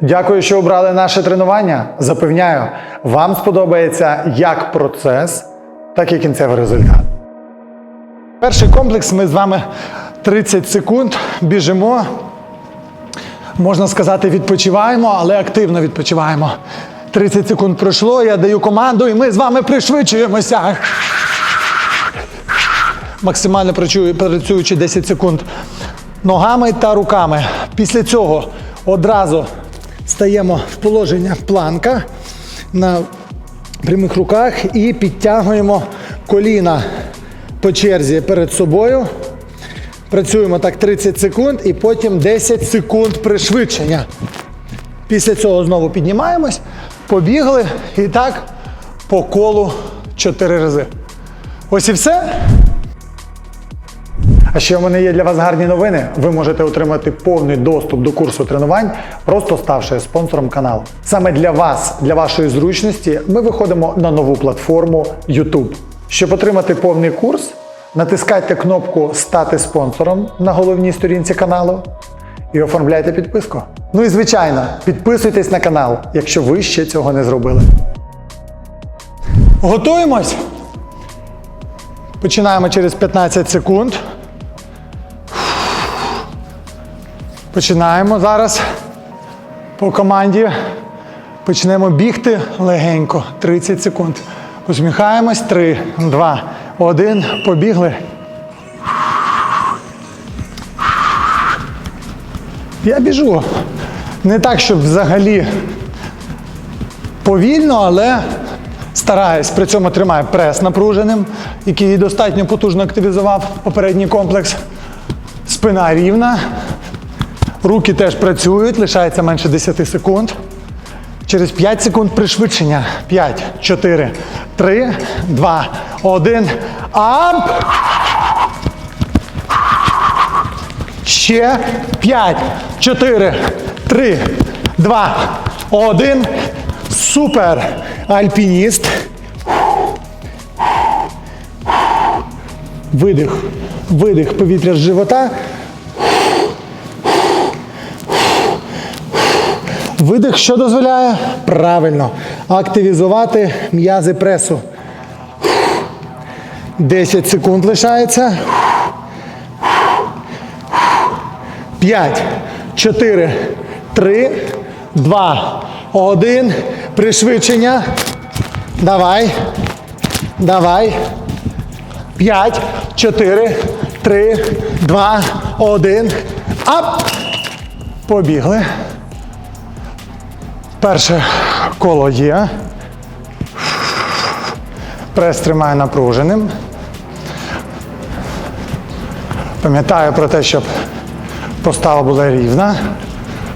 Дякую, що обрали наше тренування. Запевняю, вам сподобається як процес, так і кінцевий результат. Перший комплекс ми з вами 30 секунд біжимо. Можна сказати, відпочиваємо, але активно відпочиваємо. 30 секунд пройшло, я даю команду, і ми з вами пришвидшуємося. Максимально працюючи 10 секунд ногами та руками. Після цього одразу стаємо в положення планка на прямих руках і підтягуємо коліна по черзі перед собою. Працюємо так 30 секунд і потім 10 секунд пришвидшення. Після цього знову піднімаємось, побігли і так по колу 4 рази. Ось і все. А ще в мене є для вас гарні новини. Ви можете отримати повний доступ до курсу тренувань, просто ставши спонсором каналу. Саме для вас, для вашої зручності, ми виходимо на нову платформу YouTube. Щоб отримати повний курс, натискайте кнопку Стати спонсором на головній сторінці каналу і оформляйте підписку. Ну і звичайно, підписуйтесь на канал, якщо ви ще цього не зробили. Готуємось. Починаємо через 15 секунд. Починаємо зараз по команді. Почнемо бігти легенько. 30 секунд. Усміхаємось. 3, 2, 1. Побігли. Я біжу. Не так, щоб взагалі повільно, але стараюсь. При цьому тримаю прес напруженим, який достатньо потужно активізував попередній комплекс. Спина рівна. Руки теж працюють, лишається менше 10 секунд. Через 5 секунд пришвидшення. 5, 4, 3, 2, 1. Ап! Ще 5, 4, 3, 2, 1. Супер! Альпініст. Видих. Видих повітря з живота. Видих, що дозволяє? Правильно. Активізувати м'язи пресу. 10 секунд лишається. 5, 4, 3, 2, 1. Пришвидшення. Давай. Давай. 5, 4, 3, 2, 1. Ап! Побігли. Перше коло є. Прес тримаю напруженим. Пам'ятаю про те, щоб постава була рівна,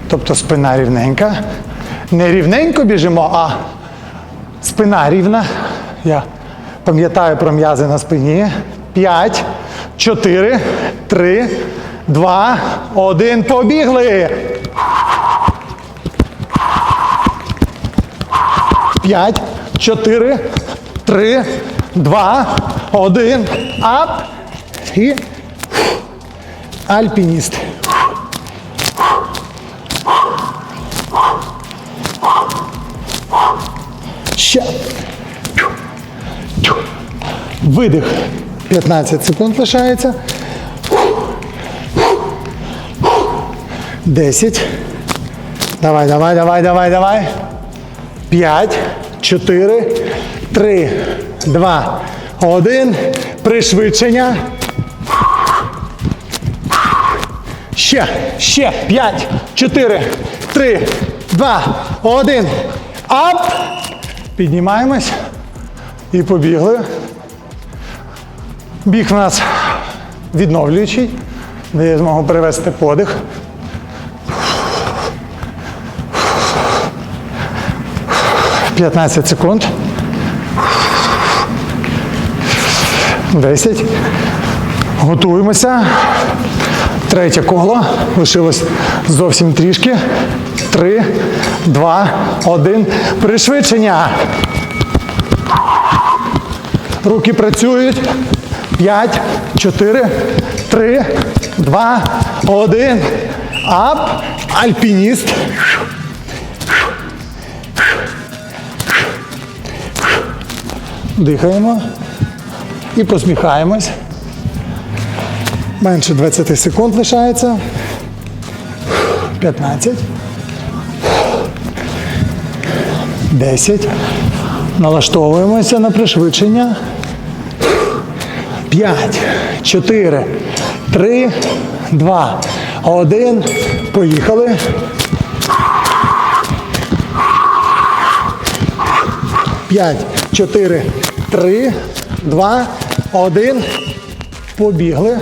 тобто спина рівненька. Не рівненько біжимо, а спина рівна. Я пам'ятаю про м'язи на спині. 5, 4, 3, 2, 1. Побігли! 5, 4, 3, 2, 1. Ап. І альпініст. Ще. Видих. 15 секунд лишається. 10. Давай, давай, давай, давай, давай. 5, 4, 3, 2, 1. Пришвидшення. Ще, ще. 5, 4, 3, 2, 1. Ап. Піднімаємось. І побігли. Біг у нас відновлюючий, дає змогу перевести подих. П'ятнадцять секунд. Десять. Готуємося. Третє коло. Лишилось зовсім трішки. Три, два, один. Пришвидшення. Руки працюють. П'ять, чотири, три, два, один. Ап. Альпініст. Дихаємо і посміхаємось. Менше 20 секунд лишається. 15. 10. Налаштовуємося на пришвидшення. 5, 4, 3, 2, 1. Поїхали. П'ять, чотири, три, два, один. Побігли.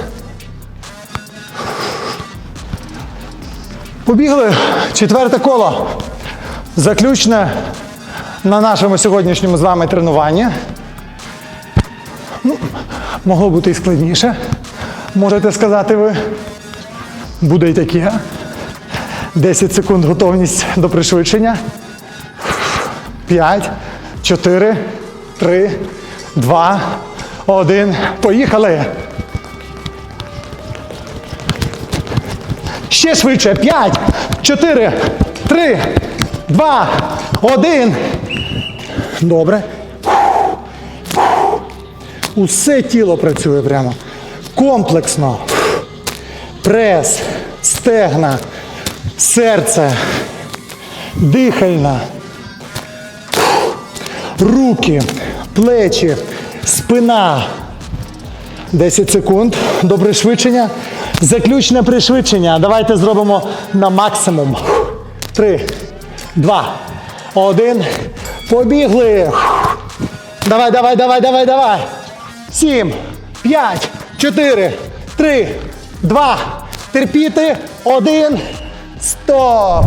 Побігли. Четверте коло. Заключне на нашому сьогоднішньому з вами тренуванні. Ну, могло бути і складніше. Можете сказати ви. Буде й таке. 10 секунд готовність до пришвидшення. 5, 4, 3, 2, 1. Поїхали. Ще швидше. 5, 4, 3, 2, 1. Добре. Усе тіло працює прямо. Комплексно. Прес, стегна, серце, дихальна руки, плечі, спина. 10 секунд до пришвидшення. Заключне пришвидшення. Давайте зробимо на максимум. 3, 2, 1. Побігли. Давай, давай, давай, давай, давай. 7, 5, 4, 3, 2. Терпіти. 1. Стоп.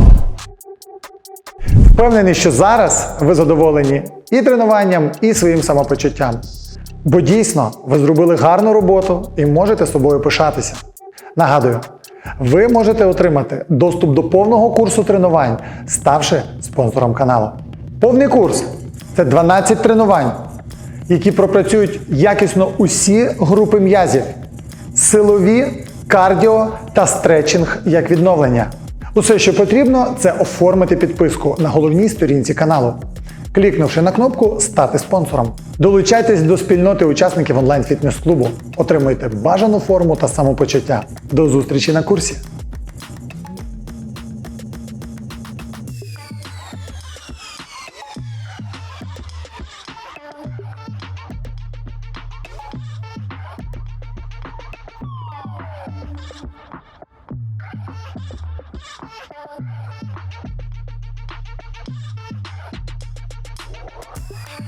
Впевнений, що зараз ви задоволені і тренуванням, і своїм самопочуттям. Бо дійсно ви зробили гарну роботу і можете собою пишатися. Нагадую, ви можете отримати доступ до повного курсу тренувань, ставши спонсором каналу. Повний курс це 12 тренувань, які пропрацюють якісно усі групи м'язів, силові, кардіо та стретчинг як відновлення. Усе, що потрібно, це оформити підписку на головній сторінці каналу, клікнувши на кнопку Стати спонсором. Долучайтесь до спільноти учасників онлайн-фітнес-клубу, отримуйте бажану форму та самопочуття. До зустрічі на курсі!